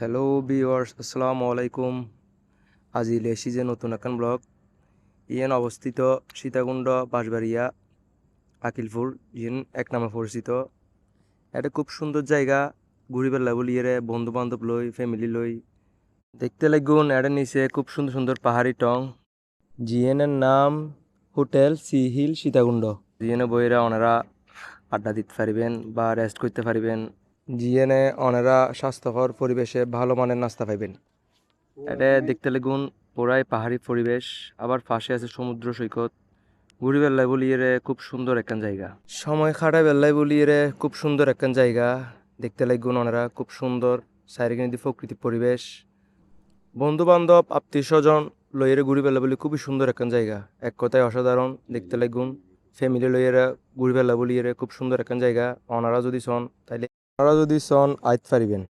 Hello viewers আসসালামু আলাইকুম আজি লেসি যে নতুন একখান ব্লগ ইয়েন অবস্থিত সীতাকুণ্ড বাঁশবাড়িয়া আকিলপুর ইয়েন এক নামে পরিচিত এটা খুব সুন্দর জায়গা ঘুরি বেলা বলি এরে বন্ধু বান্ধব লই ফ্যামিলি লই দেখতে লাগুন এটা নিচে খুব সুন্দর সুন্দর পাহাড়ি টং জিএনের নাম হোটেল সি হিল সীতাকুণ্ড জিএনে বইরা ওনারা আড্ডা দিতে পারিবেন বা রেস্ট করতে পারিবেন জিএনে ওনারা স্বাস্থ্যকর পরিবেশে ভালো মানের নাস্তা পাইবেন। এটা দেখতে লাগুন পুরাই পাহাড়ি পরিবেশ আবার পাশে আছে সমুদ্র সৈকত। ঘুরি বেল্লাই বলিয়ে খুব সুন্দর একখান জায়গা। সময় খাটাই বেল্লাই বলিয়ে খুব সুন্দর একখান জায়গা। দেখতে লাগুন ওনারা খুব সুন্দর সাইরিকিনিদি প্রকৃতি পরিবেশ। বন্ধু বান্ধব আত্মীয় স্বজন লইয়েরে ঘুরি বেলা বলি খুবই সুন্দর একখান জায়গা। এক কথায় অসাধারণ দেখতে লাগুন। ফ্যামিলি লইয়েরা ঘুরি বেলা বলিয়ে খুব সুন্দর একখান জায়গা। অনারা যদি চন তাইলে ওনারা যদি সন আইত পারিবেন।